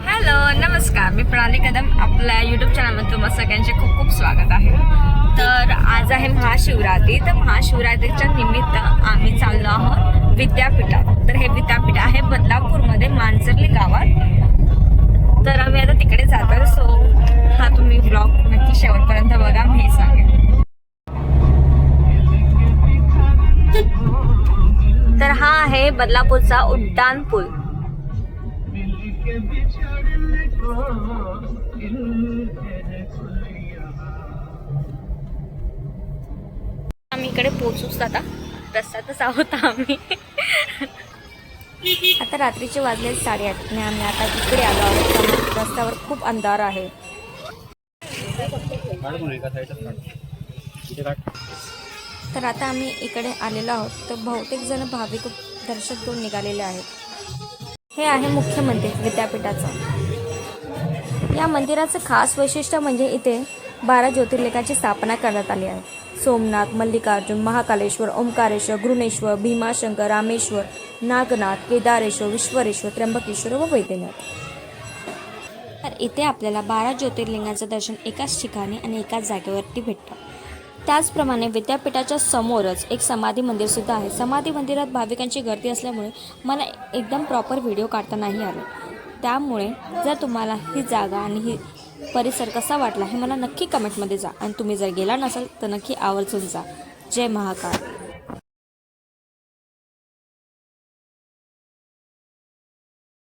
Hello नमस्कार. मी प्रणाली कदम. आपल्या यूट्यूब चॅनलमध्ये तुम्हाला सगळ्यांचे खूप खूप स्वागत आहे. तर आज आहे महाशिवरात्री. तर महाशिवरात्रीच्या निमित्त आम्ही चाललो आहोत विद्यापीठ हा आहे बदलापूरचा उड्डाण पूल. आम्ही इकडे पोहोचूच आता. रस्त्यातच आहोत आम्ही. आता रात्रीचे वाजले साडेआठ आणि आम्ही आता इकडे आलो आहोत. रस्त्यावर खूप अंधार आहे. तर आता आम्ही इकडे आलेलो आहोत. तर बहुतेक जण भाविक दर्शक घेऊन निघालेले आहेत. हे आहे मुख्य मंदिर विद्यापीठाचं. या मंदिराचं खास वैशिष्ट्य म्हणजे इथे बारा ज्योतिर्लिंगाची स्थापना करण्यात आली आहे. सोमनाथ मल्लिकार्जुन महाकालेश्वर ओंकारेश्वर गृणेश्वर भीमाशंकर रामेश्वर नागनाथ केदारेश्वर विश्वरेश्वर त्र्यंबकेश्वर व वैद्यनाथ. तर इथे आपल्याला बारा ज्योतिर्लिंगाचं दर्शन एकाच ठिकाणी आणि एकाच जागेवरती भेटतं. त्याचप्रमाणे विद्यापीठाच्या समोरच एक समाधी मंदिरसुद्धा आहे. समाधी मंदिरात भाविकांची गर्दी असल्यामुळे मला एकदम प्रॉपर व्हिडिओ काढता नाही आले. त्यामुळे जर तुम्हाला ही जागा आणि ही परिसर कसा वाटला हे मला नक्की कमेंटमध्ये जा. आणि तुम्ही जर गेला नसाल तर नक्की आवर्जून जा. जय महाकाळ